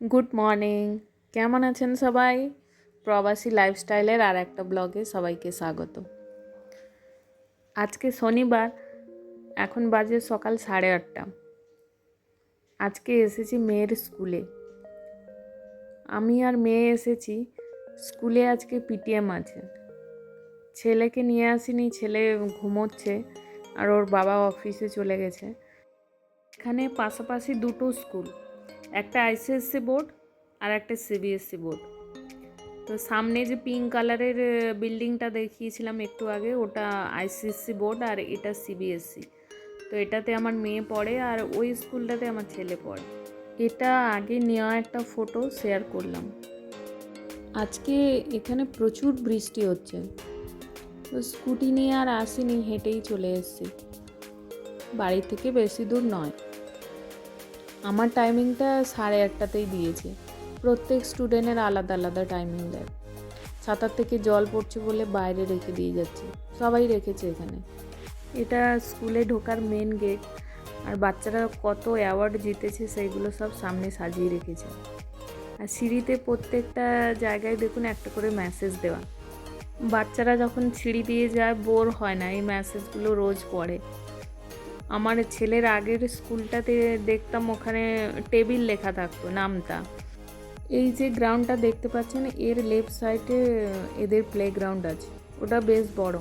Good morning. কেমন আছেন সবাই? প্রবাসী লাইফস্টাইলের আর একটা ব্লগে সবাইকে স্বাগত। আজকে শনিবার, এখন বাজে সকাল সাড়ে আটটা। আজকে এসেছি মেয়ের স্কুলে। আমি আর মেয়ে এসেছি, স্কুলে আজকে পিটিএম আছে। ছেলেকে নিয়ে আসিনি, ছেলে ঘুমোচ্ছে আর ওর বাবা অফিসে চলে গেছে। এখানে পাশাপাশি দুটো স্কুল। একটা আইসিএসসি বোর্ড আর একটা সিবিএসসি বোর্ড। তো সামনে যে পিঙ্ক কালারের বিল্ডিংটা দেখিয়েছিলাম একটু আগে, ওটা আইসিএসসি বোর্ড আর এটা সিবিএসসি। তো এটাতে আমার মেয়ে পড়ে আর ওই স্কুলটাতে আমার ছেলে পড়ে। এটা আগে নেওয়া একটা ফটো শেয়ার করলাম। আজকে এখানে প্রচুর বৃষ্টি হচ্ছে। তো স্কুটি নিয়ে আর আসিনি, হেঁটেই চলে এসেছি। বাড়ি থেকে বেশি দূর নয়। আমার টাইমিংটা সাড়ে আটটাতেই দিয়েছে। প্রত্যেক স্টুডেন্টের আলাদা আলাদা টাইমিং দেয়। সাঁতার থেকে জল পড়ছে বলে বাইরে রেখে দিয়ে যাচ্ছে। সবাই রেখেছে এখানে। এটা স্কুলে ঢোকার মেন গেট আর বাচ্চারা কত অ্যাওয়ার্ড জিতেছে সেইগুলো সব সামনে সাজিয়ে রেখেছে। আর সিঁড়িতে প্রত্যেকটা জায়গায় দেখুন একটা করে মেসেজ দেওয়া। বাচ্চারা যখন সিঁড়ি দিয়ে যায় বোর হয় না, এই মেসেজগুলো রোজ পড়ে। আমার ছেলের আগের স্কুলটাতে দেখতাম ওখানে টেবিল লেখা থাকতো, নামটা। এই যে গ্রাউন্ডটা দেখতে পাচ্ছেন, এর লেফট সাইডে এদের প্লে গ্রাউন্ড আছে, ওটা বেশ বড়।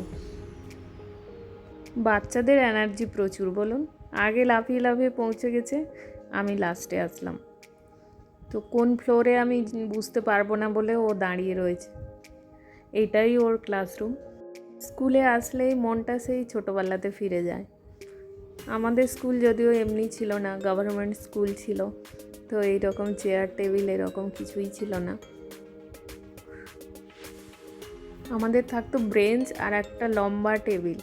বাচ্চাদের এনার্জি প্রচুর, বলুন। আগে লাফিয়ে লাফিয়ে পৌঁছে গেছে, আমি লাস্টে আসলাম। তো কোন ফ্লোরে আমি বুঝতে পারব না বলে ও দাঁড়িয়ে রয়েছে। এটাই ওর ক্লাসরুম স্কুলে আসলেই মনটা সেই ছোটোবেলাতে ফিরে যায়। আমাদের স্কুল যদিও এমনি ছিল না গভর্নমেন্ট স্কুল ছিল, তো এইরকম চেয়ার টেবিল এরকম কিছুই ছিল না। আমাদের থাকতো ব্রেঞ্চ আর একটা লম্বা টেবিল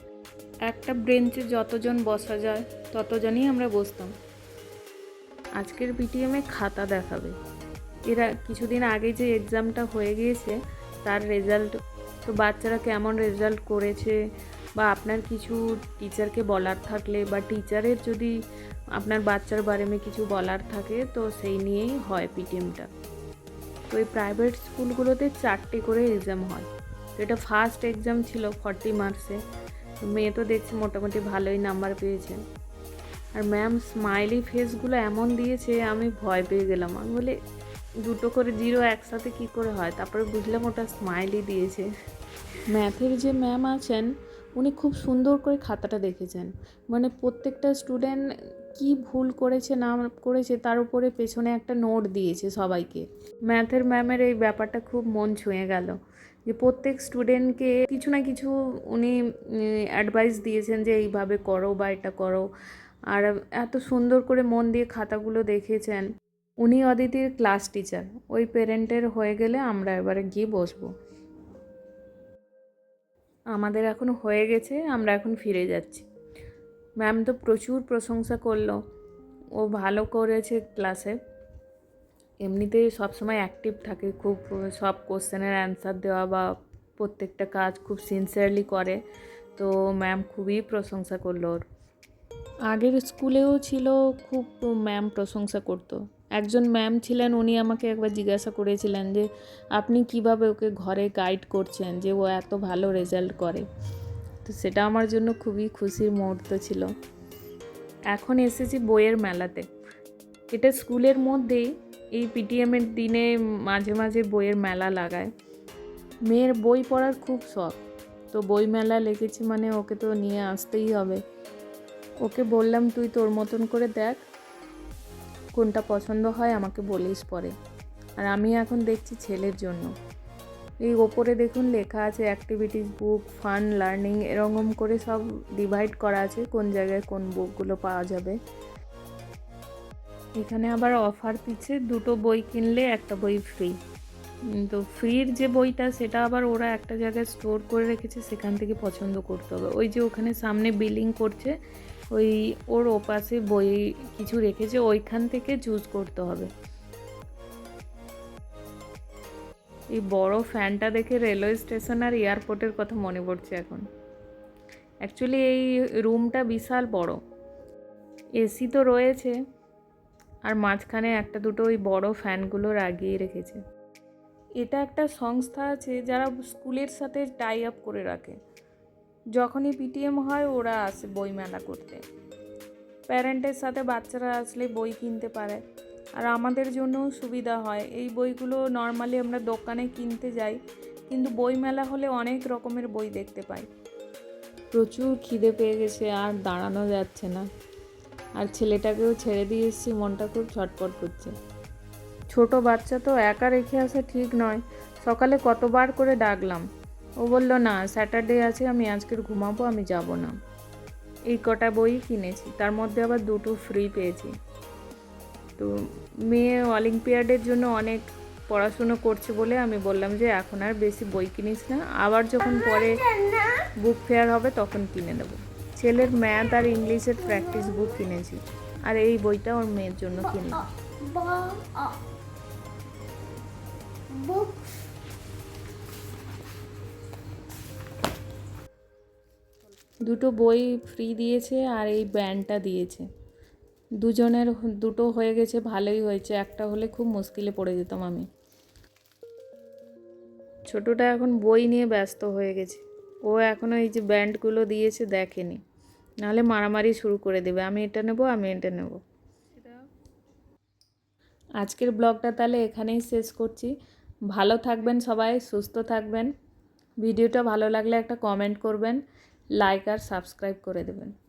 একটা ব্রেঞ্চে যতজন বসা যায়, ততজনই আমরা বসতাম। আজকের পিটিএমে খাতা দেখাবে। এরা কিছুদিন আগে যে এক্সামটা হয়ে গিয়েছে, তার রেজাল্ট তো বাচ্চারা কেমন রেজাল্ট করেছে বা আপনার কিছু টিচারকে বলার থাকলে বা টিচারের যদি আপনার বাচ্চার বারেমে কিছু বলার থাকে, তো সেই নিয়েই হয় পিটিএমটা তো এই প্রাইভেট স্কুলগুলোতে চারটে করে এক্সাম হয়। তো এটা ফার্স্ট এক্সাম ছিল ফর্টি মার্কসে মেয়ে তো দেখছি মোটামুটি ভালোই নাম্বার পেয়েছে। আর ম্যাম স্মাইলি ফেসগুলো এমন দিয়েছে, আমি ভয় পেয়ে গেলাম। আমি বলে, দুটো করে জিরো একসাথে কি করে হয়? তারপরে বুঝলাম ওটা স্মাইলি দিয়েছে। ম্যাথের যে ম্যাম আছেন উনি খুব সুন্দর করে খাতাটা দেখেছেন। মানে প্রত্যেকটা স্টুডেন্ট কি ভুল করেছে, না করেছে, তার উপরে পেছনে একটা নোট দিয়েছে সবাইকে। ম্যাথের ম্যামের এই ব্যাপারটা খুব মন ছুঁয়ে গেল। যে প্রত্যেক স্টুডেন্টকে কিছু না কিছু উনি অ্যাডভাইস দিয়েছেন যে এইভাবে করো বা এটা করো। আর এত সুন্দর করে মন দিয়ে খাতাগুলো দেখেছেন। উনি অদিতির ক্লাস টিচার ওই পেরেন্টের হয়ে গেলে আমরা এবারে গিয়ে বসবো। আমাদের এখন হয়ে গেছে, আমরা এখন ফিরে যাচ্ছি। ম্যাম তো প্রচুর প্রশংসা করল, ও ভালো করেছে ক্লাসে। এমনিতে সবসময় অ্যাক্টিভ থাকে, খুব সব কোশ্চেনের অ্যান্সার দেওয়া বা প্রত্যেকটা কাজ খুব সিনসিয়ারলি করে, তো ম্যাম খুবই প্রশংসা করল ওর। আগের স্কুলেও ছিল, খুব ম্যাম প্রশংসা করতো। একজন ম্যাম ছিলেন, উনি আমাকে একবার জিজ্ঞাসা করেছিলেন যে, আপনি কীভাবে ওকে ঘরে গাইড করছেন যে ও এত ভালো রেজাল্ট করে? তো সেটা আমার জন্য খুবই খুশির মুহূর্ত ছিল। এখন এসেছি বইয়ের মেলাতে। এটা স্কুলের মধ্যেই এই পিটিএমের দিনে মাঝে মাঝে বইয়ের মেলা লাগায়। মেয়ের বই পড়ার খুব শখ। তো বই মেলা লেগেছে মানে ওকে তো নিয়ে আসতেই হবে। ওকে বললাম, তুই তোর মতন করে দেখ কোনটা পছন্দ হয় আমাকে বলিস পরে। আর আমি এখন দেখছি ছেলের জন্য। এই ওপরে দেখুন লেখা আছে অ্যাক্টিভিটিস বুক ফান লার্নিং এরকম করে সব ডিভাইড করা আছে কোন জায়গায় কোন বুকগুলো পাওয়া যাবে। এখানে আবার অফার দিচ্ছে দুটো বই কিনলে একটা বই ফ্রি তো ফ্রির যে বইটা সেটা আবার ওরা একটা জায়গায় স্টোর করে রেখেছে, সেখান থেকে পছন্দ করতে হবে। ওই যে ওখানে সামনে বিলিং করছে ওই ওর ওপাশে বই কিছু রেখেছে, ওইখান থেকে চুজ করতে হবে। এই বড় ফ্যানটা দেখে রেলওয়ে স্টেশন আর এয়ারপোর্টের কথা মনে পড়ছে এখন। অ্যাকচুয়ালি এই রুমটা বিশাল বড়। এসি তো রয়েছে, আর মাঝখানে একটা দুটো ওই বড় ফ্যানগুলো লাগিয়ে রেখেছে। এটা একটা সংস্থা আছে যারা স্কুলের সাথে টাই আপ করে রাখে। যখনই পিটিএম হয় ওরা আসে বই মেলা করতে। প্যারেন্টের সাথে বাচ্চারা আসলে বই কিনতে পারে। আর আমাদের জন্যও সুবিধা হয়। এই বইগুলো নর্মালি আমরা দোকানে কিনতে যাই কিন্তু বই মেলা হলে অনেক রকমের বই দেখতে পাই। প্রচুর খিদে পেয়ে গেছে আর দাঁড়ানো যাচ্ছে না। আর ছেলেটাকেও ছেড়ে দিয়ে এসেছি মনটা খুব ছটপট করছে। ছোট বাচ্চা তো একা রেখে আসা ঠিক নয়। সকালে কতবার করে ডাকলাম। ও বলল, না, স্যাটারডে আছে, আমি আজকের ঘুমাবো, আমি যাব না। এই কটা বই কিনেছি, তার মধ্যে আবার দুটো ফ্রি পেয়েছি। তো মেয়ে অলিম্পিয়াডের জন্য অনেক পড়াশুনো করছে বলে আমি বললাম যে, এখন আর বেশি বই কিনিস না, আবার যখন পরে বুক ফেয়ার হবে, তখন কিনে দেবো ছেলের ম্যাথ আর ইংলিশের প্র্যাকটিস বুক কিনেছি, আর এই বইটা ওর মেয়ের জন্য কিনলাম দুটো বই ফ্রি দিয়েছে আর এই ব্যান্ডটা দিয়েছে। দুজনের দুটো হয়ে গেছে, ভালোই হয়েছে। একটা হলে খুব মুশকিলে পড়ে যেতাম আমি। ছোটটা এখন বই নিয়ে ব্যস্ত হয়ে গেছে। ও এখনও এই যে ব্যান্ডগুলো দিয়েছে দেখেনি। নাহলে মারামারি শুরু করে দেবে। আমি এটা নেব, আমি এটা নেব। আজকের ব্লগটা তাহলে এখানেই শেষ করছি। ভালো থাকবেন সবাই, সুস্থ থাকবেন। ভিডিওটা ভালো লাগলে একটা কমেন্ট করবেন। লাইক আর সাবস্ক্রাইব করে দেবেন।